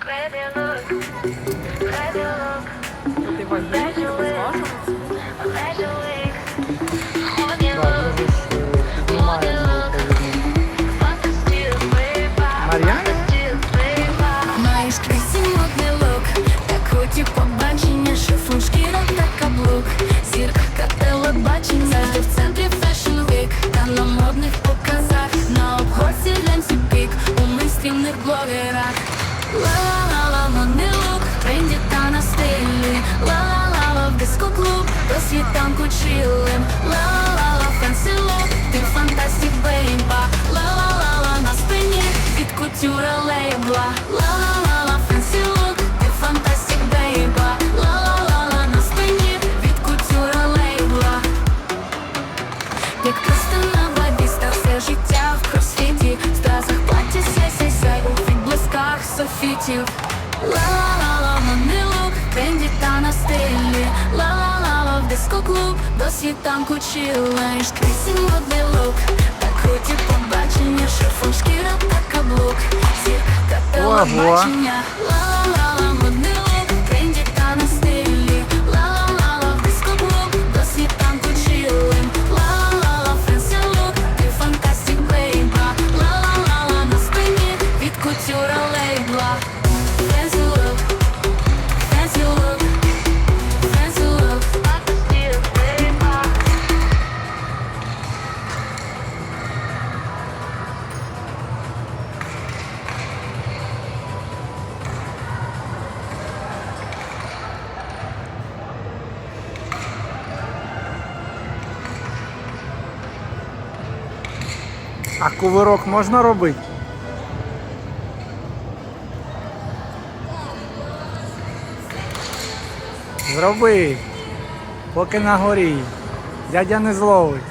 Ти Так, look, ми ж е, піднімаємо відповідно. fuck the steel, way back. Мар'яна? Steel, way back. Маєш красивий модний лук, так хоті побачення, шифон, шкіра та каблук. Зірка телебачення, ти в центрі Fashion Week Та на модних показах, на обгорці глянці пік У мейстрімних блогерах Ла-ла-ла, лук, тренді та на стилі Ла-ла-ла, в диско-клуб, до світанку Ла-ла-ла, фенсі лук, ти фантастик, бейба. Ла-ла-ла, на спині від кутюра лейбла. Ла-ла-ла, диско-клуб, до світанку чилиш модний лук, так круті побачення Шифон, шкіра та каблук. Зірка та телебачення Ла-ла-ла, А кувирок можна робити? Зроби. Поки на горі. Дядя не зловить.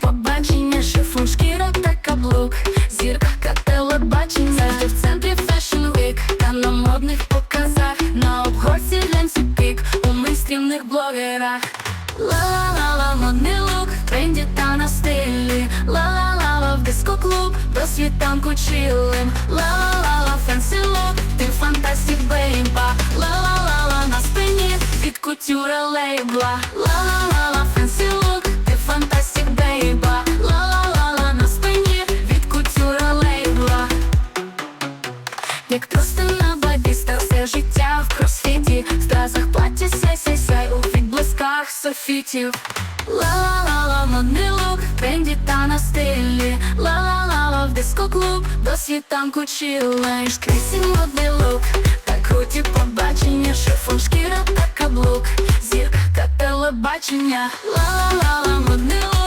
Побачення, шифон, шкіра та каблук. Зірка телебачення, ти в центрі Fashion Week Та на модних показах, на обгорці глянці пік У мейстрімних блогерах Ла-ла-ла, модний лук, в тренді та на стилі. Ла-ла-ла, в диско-клуб, до світанку чилим. Ла-ла-ла, фенсі лук, ти фантастик, бейба Ла-ла-ла, на спині від кутюра лейбла. Ла-ла-ла, ранку чилаєш крізь модний лук. Та круті побачення, шифон, шкіра та каблук. Зірка та телебачення. Ла-ла-ла-ла, модний лук.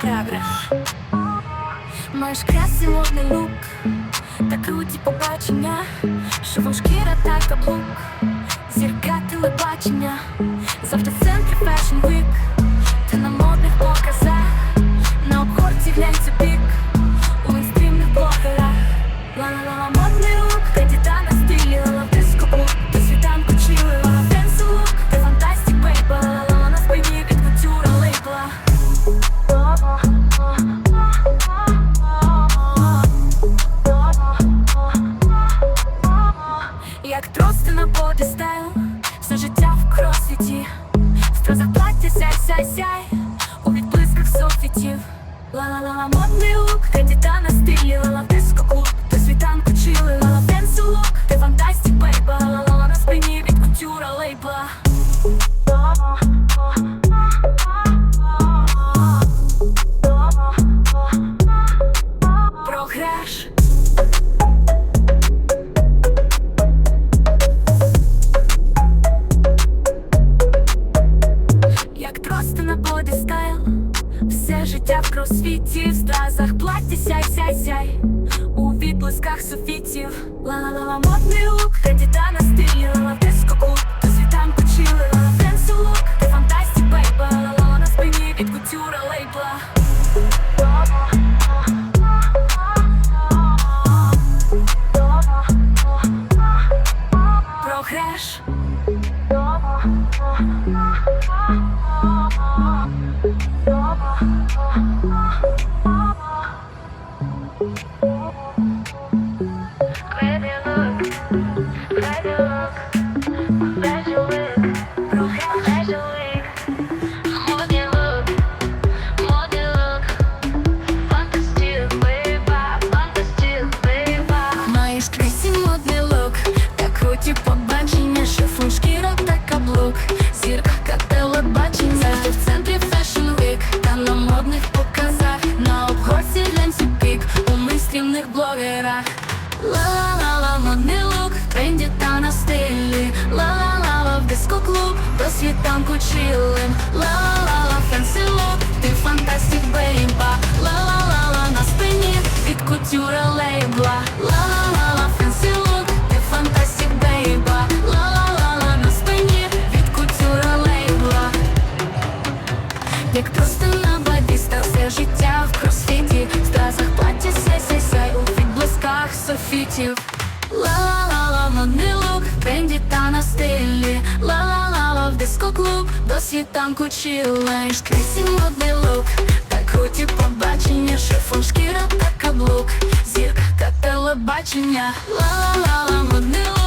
Програш Маєш красиводний лук, та круті побачення, що шкіра як трости на подистаю, все життя в кросвіті, в трозах плаття сяй сяй сяй me. роботі побачення, шифун, шкірок та каблук, зірка телебачення Завжди в центрі Fashion Week. Та на модних показах. На обгорці ленці пік. У мейстрімних блогерах. Ла-ла-ла, модний лук, в тренді та на стилі. Ла-ла-ла, в диско клуб, до світанку чилим. Ла-ла-ла. Ла-ла-ла, модний лук, тренді та на стилі. Ла-ла-ла, в дискоклуб, до світанку чилиш Крисі модний лук, так хуті побачення Шифон, шкіра та каблук. Зірка та телебачення. Ла-ла-ла, модний лук,